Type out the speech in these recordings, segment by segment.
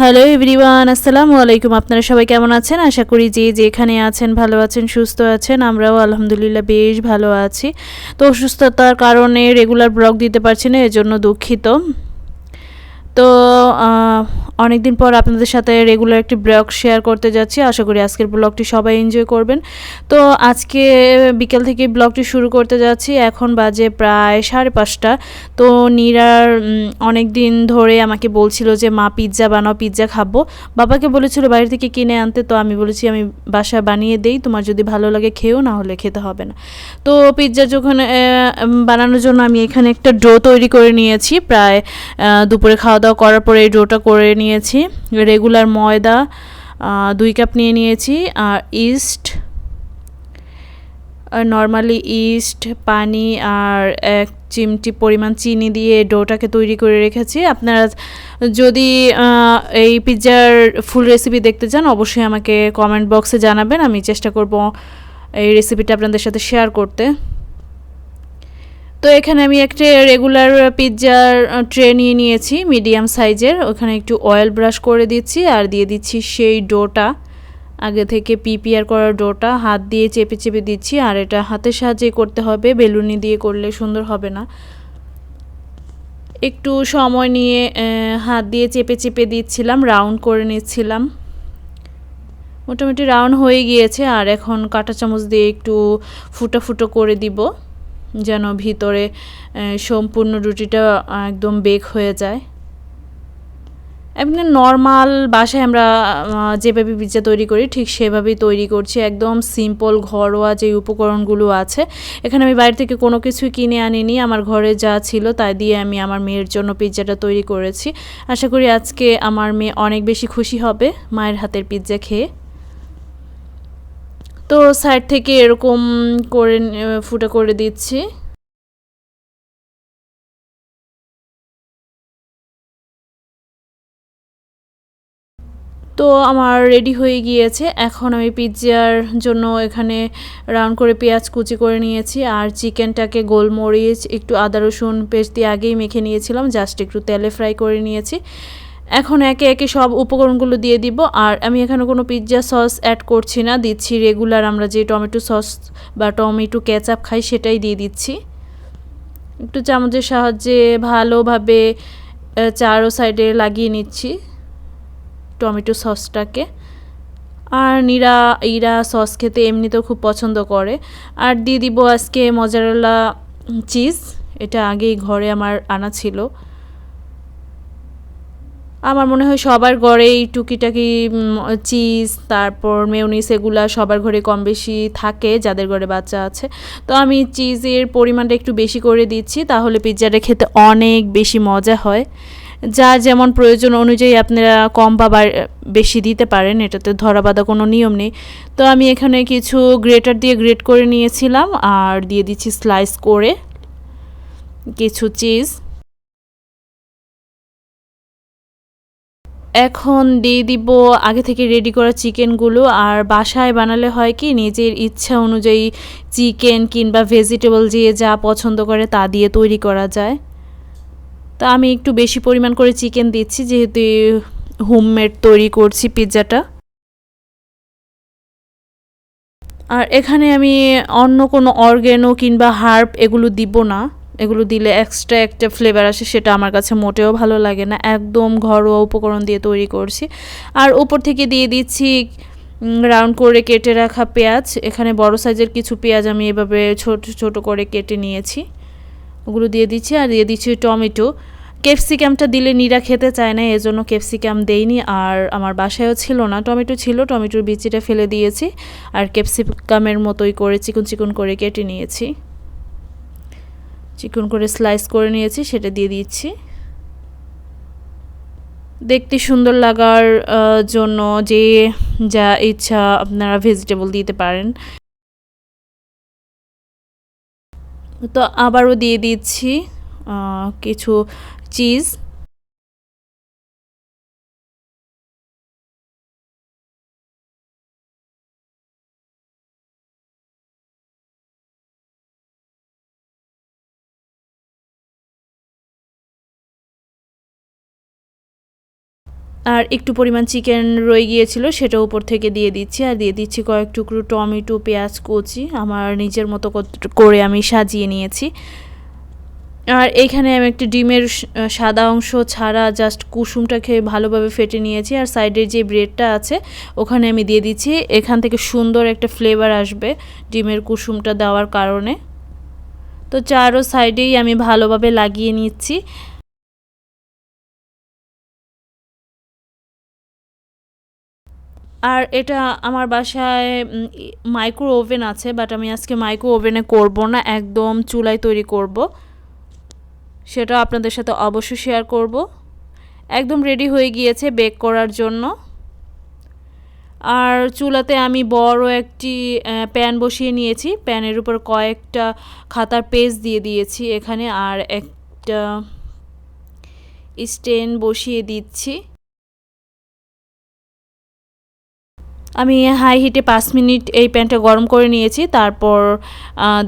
Hello everyone আসসালামু আলাইকুম আপনারা সবাই কেমন আছেন? আশা করি যে যেখানে আছেন, ভালো আছেন, সুস্থ আছেন, আমরাও আলহামদুলিল্লাহ বেশ ভালো আছি। তো অসুস্থতার কারণে রেগুলার ব্লগ দিতে পারছি না, এজন্য দুঃখিত। তো অনেক দিন পর আপনাদের সাথে রেগুলার একটি ব্লগ শেয়ার করতে যাচ্ছি। আশা করি আজকের ব্লগটি সবাই এনজয় করবেন। তো, আজকে বিকেল থেকে ব্লগটি শুরু করতে যাচ্ছি। এখন বাজে প্রায় সাড়ে পাঁচটা। তো, নীরার অনেক দিন ধরে আমাকে বলছিল যে, মা পিৎজা বানাও পিৎজা খাব। বাবাকে বলেছিল বাইরে থেকে কিনে আনতে। তো, আমি বলেছি, আমি বাসা বানিয়ে দেই। তোমার যদি ভালো লাগে খেয়েও না হলে খেতে হবে না। তো পিৎজা যখন বানানোর জন্য আমি এখানে একটা ডো তৈরি করে নিয়েছি। প্রায় দুপুরে খাওয়া দাওয়া করার পরে এই ডোটা করে নিয়েছি। রেগুলার ময়দা দুই কাপ নিয়ে নিয়েছি। আর ইস্ট নর্মালি ইস্ট, পানি আর এক চিমটি পরিমাণ চিনি দিয়ে ডোটাকে তৈরি করে রেখেছি। আপনারা যদি এই পিৎজার ফুল রেসিপি দেখতে চান, অবশ্যই আমাকে কমেন্ট বক্সে জানাবেন। আমি চেষ্টা করব এই রেসিপিটা আপনাদের সাথে শেয়ার করতে। তো এখানে আমি একটা রেগুলার পিৎজার ট্রে নিয়ে নিয়েছি মিডিয়াম সাইজের ওখানে একটু অয়েল ব্রাশ করে দিচ্ছি আর দিয়ে দিচ্ছি সেই ডোটা। আগে থেকে পিপিআর করার ডোটা, হাত দিয়ে চেপে চেপে দিচ্ছি আর এটা হাতের সাহায্যে করতে হবে, বেলুনি দিয়ে করলে সুন্দর হবে না। একটু সময় নিয়ে হাত দিয়ে চেপে চেপে দিচ্ছিলাম রাউন্ড করে নিচ্ছিলাম। মোটামুটি রাউন্ড হয়ে গিয়েছে আর এখন কাঁটা চামচ দিয়ে একটু ফুটো ফুটো করে দিব। যেন ভিতরে সম্পূর্ণ রুটিটা একদম বেক হয়ে যায়। এমনি নর্মাল বাসায় আমরা যেভাবে পিৎজা তৈরি করি, ঠিক সেভাবেই তৈরি করছি। একদম সিম্পল ঘরোয়া যে উপকরণগুলো আছে, এখানে আমি বাইরে থেকে কোনো কিছু কিনে আনিনি। আমার ঘরে যা ছিল তাই দিয়ে আমি আমার মেয়ের জন্য পিৎজাটা তৈরি করেছি। আশা করি আজকে আমার মেয়ে অনেক বেশি খুশি হবে মায়ের হাতের পিৎজা খেয়ে। তো সাইড থেকে এরকম করে ফুটা করে দিচ্ছি। তো আমার রেডি হয়ে গিয়েছে। এখন আমি পিৎজার জন্য এখানে রাউন্ড করে পেঁয়াজ কুচি করে নিয়েছি আর চিকেনটাকে গোলমরিচ, একটু আদা রসুন পেস্ট দিয়ে আগেই মেখে নিয়েছিলাম। জাস্ট একটু তেলে ফ্রাই করে নিয়েছি। এখন একে একে সব উপকরণগুলো দিয়ে দিব, আর আমি এখানে কোনো পিৎজা সস অ্যাড করছি না, দিচ্ছি রেগুলার আমরা যে টমেটো সস বা টমেটো কেচাপ খাই সেটাই দিয়ে দিচ্ছি। একটু চামচের সাহায্যে ভালোভাবে চারো সাইডে লাগিয়ে নিচ্ছি টমেটো সসটাকে আর নিরা, ইরা সস খেতে এমনিতেও খুব পছন্দ করে। আর দিয়ে দিব আজকে মজারেলা চিজ এটা আগেই ঘরে আমার আনা ছিল। আমার মনে হয় সবার ঘরেই টুকিটাকি চিজ, তারপর মেউনিস এগুলা সবার ঘরে কম বেশি থাকে, যাদের ঘরে বাচ্চা আছে। তো আমি চিজের পরিমাণটা একটু বেশি করে দিচ্ছি, তাহলে পিৎজাটা খেতে অনেক বেশি মজা হয়। যা যেমন প্রয়োজন অনুযায়ী আপনারা কম বা বেশি দিতে পারেন, এটাতে ধরা বাঁধা কোনো নিয়ম নেই। তো আমি এখানে কিছু গ্রেটার দিয়ে গ্রেট করে নিয়েছিলাম, আর দিয়ে দিচ্ছি স্লাইস করে। কিছু চিজ। এখন দিয়ে দিব আগে থেকে রেডি করা চিকেনগুলো আর বাসায় বানালে হয় কি, নিজের ইচ্ছা অনুযায়ী চিকেন কিংবা ভেজিটেবল দিয়ে যা পছন্দ করে তা দিয়ে তৈরি করা যায়। তা আমি একটু বেশি পরিমাণ করে চিকেন দিচ্ছি, যেহেতু হোমমেড তৈরি করছি পিৎজাটা আর এখানে আমি অন্য কোনো অর্গ্যানো কিংবা হার্ব এগুলো দিব না। এগুলো দিলে এক্সট্রা একটা ফ্লেভার আসে, সেটা আমার কাছে মোটেও ভালো লাগে না। একদম ঘরোয়া উপকরণ দিয়ে তৈরি করছি। আর উপর থেকে দিয়ে দিচ্ছি রাউন্ড করে কেটে রাখা পেঁয়াজ। এখানে বড় সাইজের কিছু পেঁয়াজ আমি এভাবে ছোট ছোট করে কেটে নিয়েছি। ওগুলো দিয়ে দিচ্ছি আর দিয়ে দিচ্ছি টমেটো। ক্যাপসিকামটা দিলে নিরা খেতে চায় না, এজন্য ক্যাপসিকাম দেইনি আর আমার বাসায়ও ছিল না। টমেটো ছিল, টমেটোর বিচিটা ফেলে দিয়েছি আর ক্যাপসিকামের মতোই করে চিকন চিকন করে কেটে নিয়েছি। চিকন করে স্লাইস করে নিয়েছি, সেটা দিয়ে দিচ্ছি। দেখতে সুন্দর লাগার জন্য যে যা ইচ্ছা আপনারা ভেজিটেবল দিতে পারেন। তো আবারও দিয়ে দিচ্ছি কিছু চিজ আর একটু পরিমাণ চিকেন রয়ে গিয়েছিল সেটা উপর থেকে দিয়ে দিচ্ছি। আর দিয়ে দিচ্ছি কয়েক টুকরো টমেটো, পেঁয়াজ, কুচি। আমার নিজের মতো করে আমি সাজিয়ে নিয়েছি। আর এইখানে আমি একটি ডিমের সাদা অংশ ছাড়া জাস্ট কুসুমটা খেয়ে ভালোভাবে ফেটে নিয়েছি। আর সাইডের যে ব্রেডটা আছে, ওখানে আমি দিয়ে দিচ্ছি। এখান থেকে সুন্দর একটা ফ্লেভার আসবে ডিমের কুসুমটা দেওয়ার কারণে। তো চারো সাইডেই আমি ভালোভাবে লাগিয়ে নিচ্ছি। আর এটা আমার বাসায় মাইক্রো ওভেন আছে বাট আমি আজকে মাইক্রো ওভেনে করব না, একদম চুলায় তৈরি করব। সেটা আপনাদের সাথে অবশ্যই শেয়ার করব। একদম রেডি হয়ে গিয়েছে বেক করার জন্য। আর চুলাতে আমি বড় একটি প্যান বসিয়ে নিয়েছি। প্যানের উপর কয়েকটা খাতার পেজ দিয়ে দিয়েছি এখানে, আর একটা স্টেন বসিয়ে দিচ্ছি। আমি হাই হিটে পাঁচ মিনিট এই প্যানটা গরম করে নিয়েছি, তারপর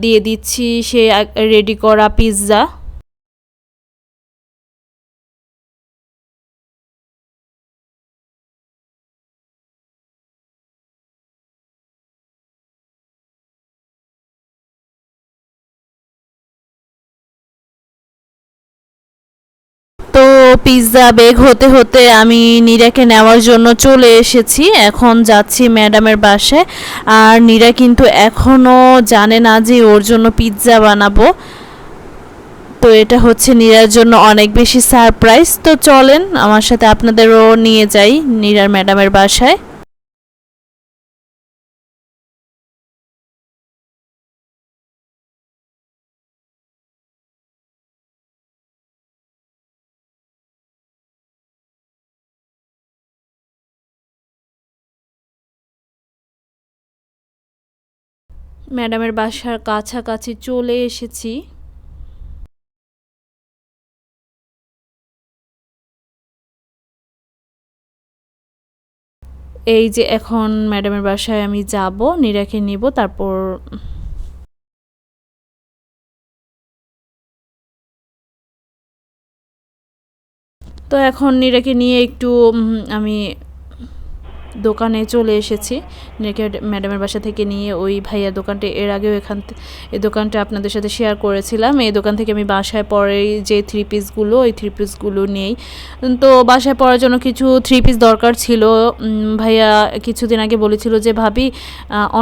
দিয়ে দিচ্ছি সে রেডি করা পিৎজা পিৎজা বেগ হতে হতে আমি নীরাকে নেওয়ার জন্য চলে এসেছি। এখন যাচ্ছি ম্যাডামের বাসায়। আর নীরা কিন্তু এখনও জানে না যে ওর জন্য পিৎজা বানাবো। তো এটা হচ্ছে নীরার জন্য অনেক বেশি সারপ্রাইজ তো চলেন, আমার সাথে আপনাদেরও নিয়ে যাই নীরার ম্যাডামের বাসায়। ম্যাডামের বাসার কাছাকাছি চলে এসেছি। এই যে এখন ম্যাডামের বাসায় আমি যাব, নীরাকে নিব, তারপর তো এখন নীরাকে নিয়ে একটু আমি দোকানে চলে এসেছি। নীরাকে ম্যাডামের বাসা থেকে নিয়ে ওই ভাইয়া দোকানটা, এর আগেও এখান এই দোকানটা আপনাদের সাথে শেয়ার করেছিলাম। এই দোকান থেকে আমি বাসায় পরে যে থ্রি পিসগুলো ওই থ্রি পিসগুলো নেই তো বাসায় পরার জন্য কিছু থ্রি পিস দরকার ছিল। ভাইয়া কিছুদিন আগে বলেছিল যে, ভাবি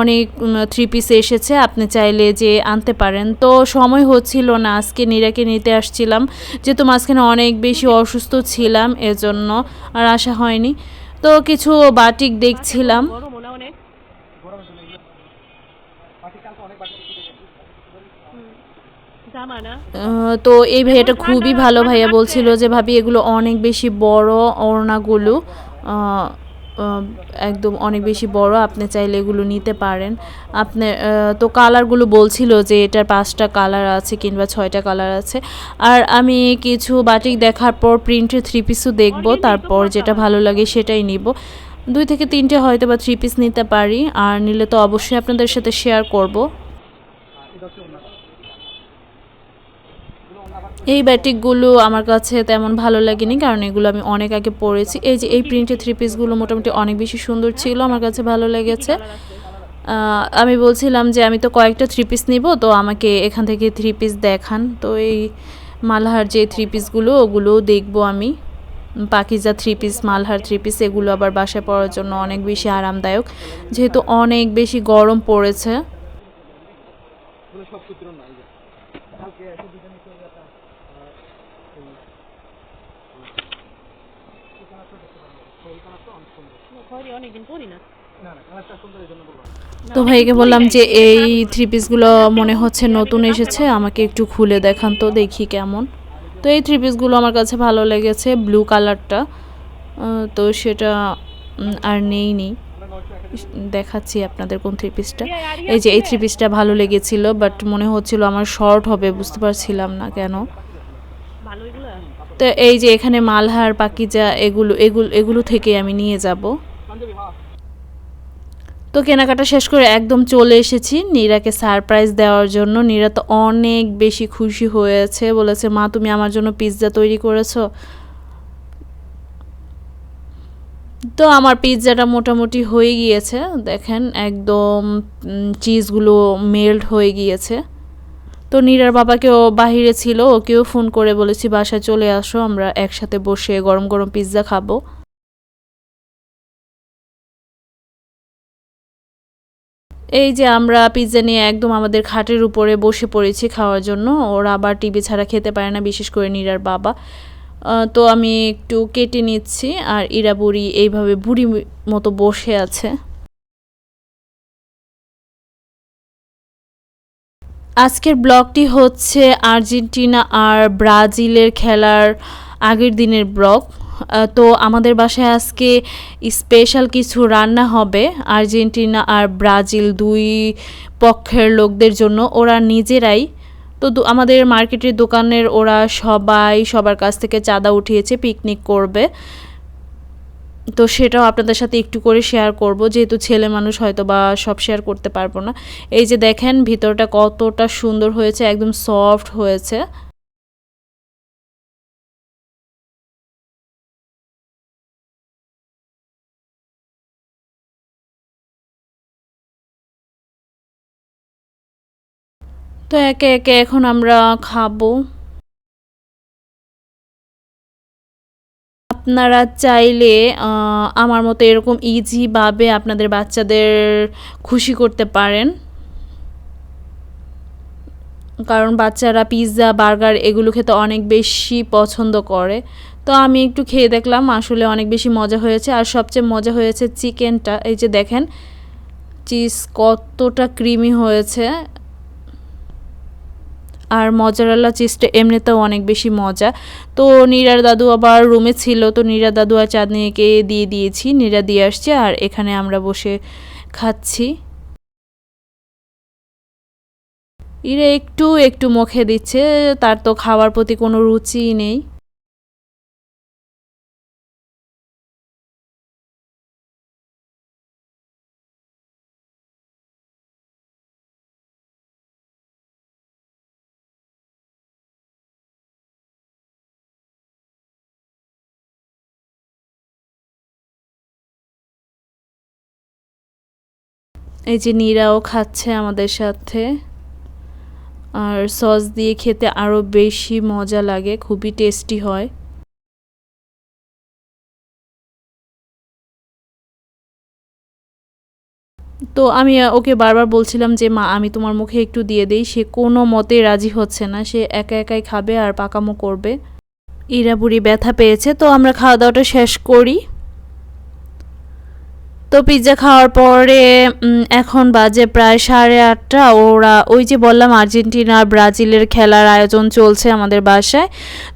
অনেক থ্রি পিস এসেছে, আপনি চাইলে যে আনতে পারেন। তো সময় হচ্ছিল না, আজকে নীরাকে নিতে আসছিলাম। যেহেতু মাঝখানে অনেক বেশি অসুস্থ ছিলাম, এজন্য আর আশা হয়নি। তো কিছু বাটিক দেখছিলাম। তো এই ভাইয়াটা খুবই ভালো ভাইয়া বলছিল যে, ভাবি, এগুলো অনেক বেশি বড় ওড়নাগুলো একদম অনেক বেশি বড় আপনি চাইলে এগুলো নিতে পারেন। আপনি তো কালারগুলো বলছিল যে এটার পাঁচটা কালার আছে কিংবা ছয়টা কালার আছে। আর আমি কিছু বাটিক দেখার পর প্রিন্টের থ্রি পিসও দেখব তারপর যেটা ভালো লাগে সেটাই নিব। দুই থেকে তিনটে হয়তো বা থ্রি পিস নিতে পারি আর নিলে তো অবশ্যই আপনাদের সাথে শেয়ার করব। এই ব্যাটিকগুলো আমার কাছে তেমন ভালো লাগেনি, কারণ এগুলো আমি অনেক আগে পরেছি। এই যে এই প্রিন্টের থ্রি পিসগুলো মোটামুটি অনেক বেশি সুন্দর ছিল, আমার কাছে ভালো লেগেছে। আমি বলছিলাম যে আমি তো কয়েকটা থ্রি পিস নিব, তো আমাকে এখান থেকে থ্রি পিস দেখান। তো এই মালহার যে থ্রি পিসগুলো ওগুলোও দেখব আমি। Pakiza three piece Malhar three piece এগুলো আবার বাসায় পড়ার জন্য অনেক বেশি আরামদায়ক। যেহেতু অনেক বেশি গরম পড়েছে। অনেকদিন না তো ভাইকে বললাম যে এই থ্রি পিসগুলো মনে হচ্ছে নতুন এসেছে আমাকে একটু খুলে দেখান তো দেখি কেমন। তো এই থ্রি পিসগুলো আমার কাছে ভালো লেগেছে ব্লু কালারটা তো সেটা আর নেই নি দেখাচ্ছি আপনাদের কোন থ্রি পিসটা এই যে এই থ্রি পিসটা ভালো লেগেছিল বাট মনে হচ্ছিল আমার শর্ট হবে বুঝতে পারছিলাম না কেন। তো এই যে এখানে মালহার, পাকিজা, এগুলো এগুলো এগুলো থেকে আমি নিয়ে যাব। তো কেনাকাটা শেষ করে একদম চলে এসেছি নীরাকে সারপ্রাইজ দেওয়ার জন্য। নীরা তো অনেক বেশি খুশি হয়েছে, বলেছে, মা, তুমি আমার জন্য পিৎজা তৈরি করেছ। তো আমার পিৎজাটা মোটামুটি হয়ে গিয়েছে, দেখেন, একদম চিজগুলো মেল্ট হয়ে গিয়েছে। তো নীরার বাবাকেও বাহিরে ছিল, ওকেও ফোন করে বলেছি, বাসায় চলে আসো, আমরা একসাথে বসে গরম গরম পিৎজা খাব। এই যে আমরা পিৎজা নিয়ে একদম আমাদের খাটের উপরে বসে পড়েছি খাওয়ার জন্য, ওরা আবার টিভি ছাড়া খেতে পারে না, বিশেষ করে নীরার বাবা। তো আমি একটু কেটে নিচ্ছি, আর ইরা বুড়ি এইভাবে বুড়ি মতো বসে আছে। আজকের ব্লগটি হচ্ছে আর্জেন্টিনা আর ব্রাজিলের খেলার আগের দিনের ব্লগ। তো আমাদের বাসায় আজকে স্পেশাল কিছু রান্না হবে। আর্জেন্টিনা আর ব্রাজিল দুই পক্ষের লোকদের জন্য। ওরা নিজেরাই। তো আমাদের মার্কেটের দোকানের ওরা সবাই সবার কাছ থেকে চাঁদা উঠিয়েছে, পিকনিক করবে। তো সেটাও আপনাদের সাথে একটু করে শেয়ার করব। যেহেতু ছেলে মানুষ হয়তো বা সব শেয়ার করতে পারব না। এই যে দেখেন, ভিতরটা কতটা সুন্দর হয়েছে, একদম সফট হয়েছে। তো একে একে এখন আমরা খাব। আপনারা চাইলে আমার মতো এরকম ইজিভাবে আপনাদের বাচ্চাদের খুশি করতে পারেন। কারণ বাচ্চারা পিৎজা বার্গার এগুলো খেতে অনেক বেশি পছন্দ করে। তো আমি একটু খেয়ে দেখলাম, আসলে অনেক বেশি মজা হয়েছে। আর সবচেয়ে মজা হয়েছে চিকেনটা এই যে দেখেন চিজ কতটা ক্রিমি হয়েছে। আর মজার মজারালা চিজটা এমনিতেও অনেক বেশি মজা। তো নীরার দাদু আবার রুমে ছিল, তো নীরা দাদু আর চাঁদনিকে দিয়ে দিয়েছি। নীরা দিয়ে আসছে আর এখানে আমরা বসে খাচ্ছি। ইরে একটু একটু মুখে দিচ্ছে, তার তো খাওয়ার প্রতি কোনো রুচিই নেই। এই যে নীরাও খাচ্ছে আমাদের সাথে। আর সস দিয়ে খেতে আরও বেশি মজা লাগে, খুবই টেস্টি হয়। তো আমি ওকে বারবার বলছিলাম যে, মা, আমি তোমার মুখে একটু দিয়ে দেই। সে কোনো মতে রাজি হচ্ছে না। সে একা একাই খাবে আর পাকামো করবে। ইরা বুড়ি ব্যথা পেয়েছে, তো আমরা খাওয়া দাওয়াটা শেষ করি। তো পিৎজা খাওয়ার পরে এখন বাজে প্রায় সাড়ে আটটা। ওরা ওই যে বললাম আর্জেন্টিনা আর ব্রাজিলের খেলার আয়োজন চলছে আমাদের বাসায়।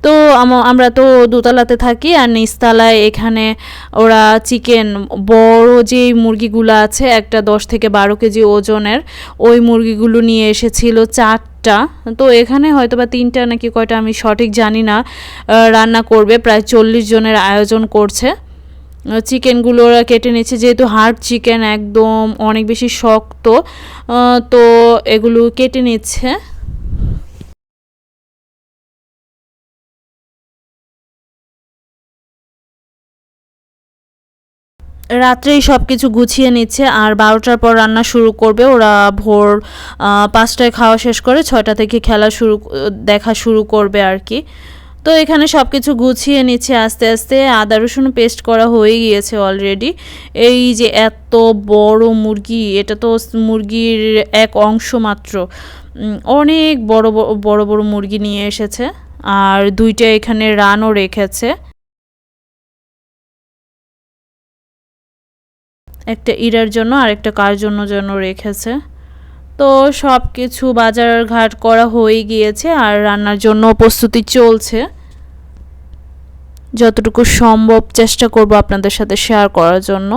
তো আম- আমরা তো দোতলাতে থাকি আর নিচতলায় এখানে ওরা চিকেন বড় যে মুরগিগুলো আছে, একটা দশ থেকে বারো কেজি ওজনের, ওই মুরগিগুলো নিয়ে এসেছিল চারটা। তো এখানে হয়তো বা তিনটা নাকি কয়টা আমি সঠিক জানি না। রান্না করবে, প্রায় চল্লিশ জনের আয়োজন করছে। চিকেনগুলো ওরা কেটে নিচ্ছে। যেহেতু হার্ড চিকেন একদম অনেক বেশি শক্ত তো এগুলো কেটে নিচ্ছে। রাত্রেই সব কিছু গুছিয়ে নিচ্ছে আর বারোটার পর রান্না শুরু করবে। ওরা ভোর পাঁচটায় খাওয়া শেষ করে ছয়টা থেকে খেলা শুরু, দেখা শুরু করবে আর কি। তো এখানে সব কিছু গুছিয়ে নিচ্ছে, আস্তে আস্তে আদা রসুন পেস্ট করা হয়ে গিয়েছে অলরেডি এই যে এত বড় মুরগি, এটা তো মুরগির এক অংশ মাত্র। অনেক বড় বড় বড় মুরগি নিয়ে এসেছে, আর দুইটা এখানে রানও রেখেছে। একটা ইরার জন্য আর একটা কার জন্য জন্য রেখেছে। তো সব কিছু বাজার ঘাট করা হয়ে গিয়েছে আর রান্নার জন্য প্রস্তুতি চলছে। যতটুকু সম্ভব চেষ্টা করব আপনাদের সাথে শেয়ার করার জন্য।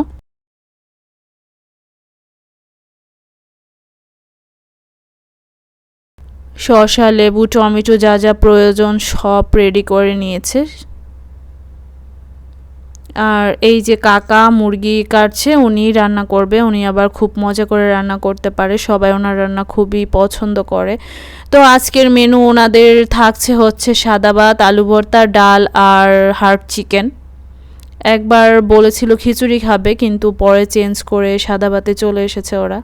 শসা, লেবু, টমেটো যা যা প্রয়োজন সব রেডি করে নিয়েছে। আর এই যে কাকা মুরগি কাটছে, উনি রান্না করবে, উনি আবার খুব মজা করে রান্না করতে পারে। সবাই ওনার রান্না খুবই পছন্দ করে। তো আজকের মেনু ওনাদের থাকছে হচ্ছে সাদা ভাত, আলু ভর্তা, ডাল আর হার্ব চিকেন। একবার বলেছিল খিচুড়ি খাবে, কিন্তু পরে চেঞ্জ করে সাদা ভাতে চলে এসেছে ওরা।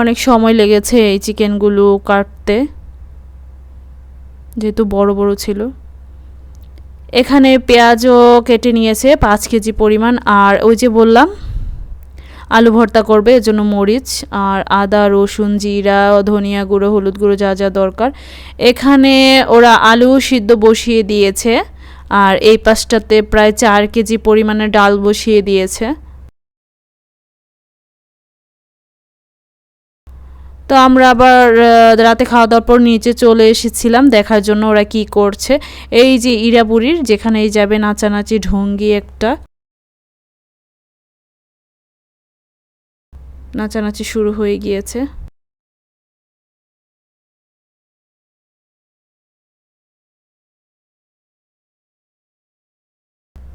অনেক সময় লেগেছে এই চিকেনগুলো কাটতে, যেহেতু বড় বড় ছিল। এখানে পেঁয়াজও কেটে নিয়েছে পাঁচ কেজি পরিমাণ, আর ওই যে বললাম, আলু ভর্তা করবে, এর জন্য মরিচ আর আদা, রসুন, জিরা, ধনিয়া গুঁড়ো, হলুদ গুঁড়ো, যা যা দরকার। এখানে ওরা আলু সিদ্ধ বসিয়ে দিয়েছে, আর এই পাশটাতে প্রায় চার কেজি পরিমাণে ডাল বসিয়ে দিয়েছে। তো আমরা আবার রাতে খাওয়া দাওয়ার পর নিচে চলে এসেছিলাম, দেখার জন্য ওরা কি করছে। এই যে ইরাবুরির, যেখানেই যাবে নাচানাচি, ঢঙ্গি একটা নাচানাচি শুরু হয়ে গিয়েছে।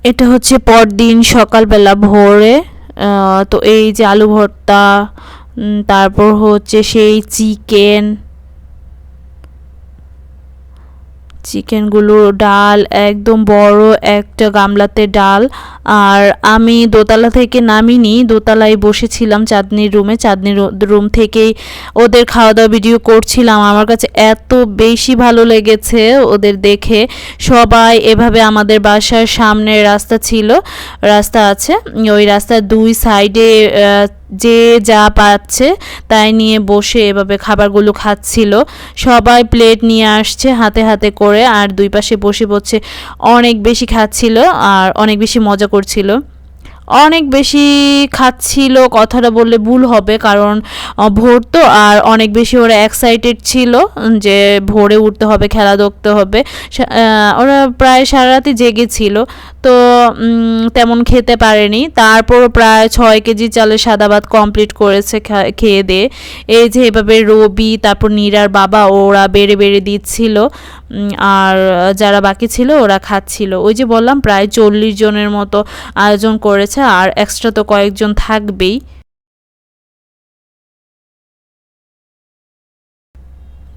এটা হচ্ছে পরদিন সকালবেলা ভোরে তো এই যে আলু ভর্তা তারপর হচ্ছে সেই চিকেন, চিকেনগুলো ডাল, একদম বড় একটা গামলাতে ডাল। আর আমি দোতলা থেকে নামিনি, দোতলায় বসেছিলাম চাঁদনির রুমে। চাঁদনির রুম থেকেই ওদের খাওয়া দাওয়া ভিডিও করছিলাম। আমার কাছে এত বেশি ভালো লেগেছে ওদের দেখে। সবাই এভাবে আমাদের বাসার সামনে রাস্তা ছিল, রাস্তা আছে, ওই রাস্তার দুই সাইডে যে যা পাচ্ছে তাই নিয়ে বসে এভাবে খাবারগুলো খাচ্ছিল। সবাই প্লেট নিয়ে আসছে হাতে হাতে করে আর দুই পাশে বসে বসে অনেক বেশি খাচ্ছিল আর অনেক বেশি মজা করছিল। অনেক বেশি খাচ্ছিল, কথাটা বললে ভুল হবে কারণ ভোর তো, আর অনেক বেশি ওরা এক্সাইটেড ছিল যে ভোরে উঠতে হবে, খেলা দেখতে হবে। ওরা প্রায় সারা রাতি জেগেছিল তো তেমন খেতে পারেনি। তারপর প্রায় ছয় কেজি চালের সাদা ভাত কমপ্লিট করেছে খেয়ে দিয়ে। এই যে এভাবে রবি, তারপর নীরার বাবা, ওরা বেড়ে বেড়ে দিচ্ছিল আর যারা বাকি ছিল ওরা খাচ্ছিল। ওই যে বললাম, প্রায় চল্লিশ জনের মতো আয়োজন করেছে। আর এক্সট্রা তো কয়েকজন থাকবেই।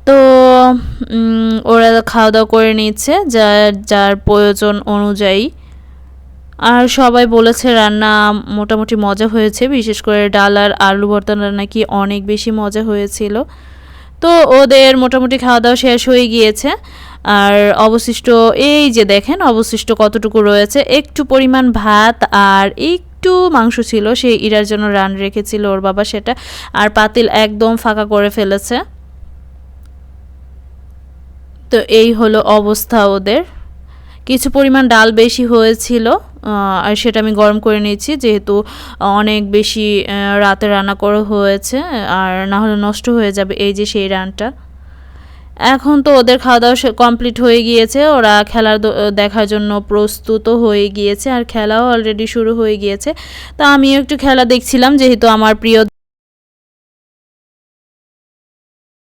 তো ওরা খাওয়া দাওয়া করে নিচ্ছে, যার যার প্রয়োজন অনুযায়ী। আর সবাই বলেছে রান্না মোটামুটি মজা হয়েছে, বিশেষ করে ডাল আর আলু ভর্তাটা নাকি অনেক বেশি মজা হয়েছিল। তো ওদের মোটামুটি খাওয়া দাওয়া শেষ হয়ে গিয়েছে। আর অবশিষ্ট এই যে দেখেন, অবশিষ্ট কতটুকু রয়েছে? একটু পরিমাণ ভাত আর একটু মাংস ছিল, সে ইরার জন্য রান রেখেছিল ওর বাবা সেটা। আর পাতিল একদম ফাঁকা করে ফেলেছে। তো এই হলো অবস্থা ওদের। কিছু পরিমাণ ডাল বেশি হয়েছিল আর সেটা আমি গরম করে নিয়েছি, যেহেতু অনেক বেশি রাতে রান্না করা হয়েছে, আর না হলে নষ্ট হয়ে যাবে এই যে সেই রানটা। এখন তো ওদের খাওয়া দাওয়া কমপ্লিট হয়ে গিয়েছে, ওরা খেলার দেখার জন্য প্রস্তুত হয়ে গিয়েছে, আর খেলাও অলরেডি শুরু হয়ে গিয়েছে। তা আমিও একটু খেলা দেখছিলাম, যেহেতু আমার প্রিয়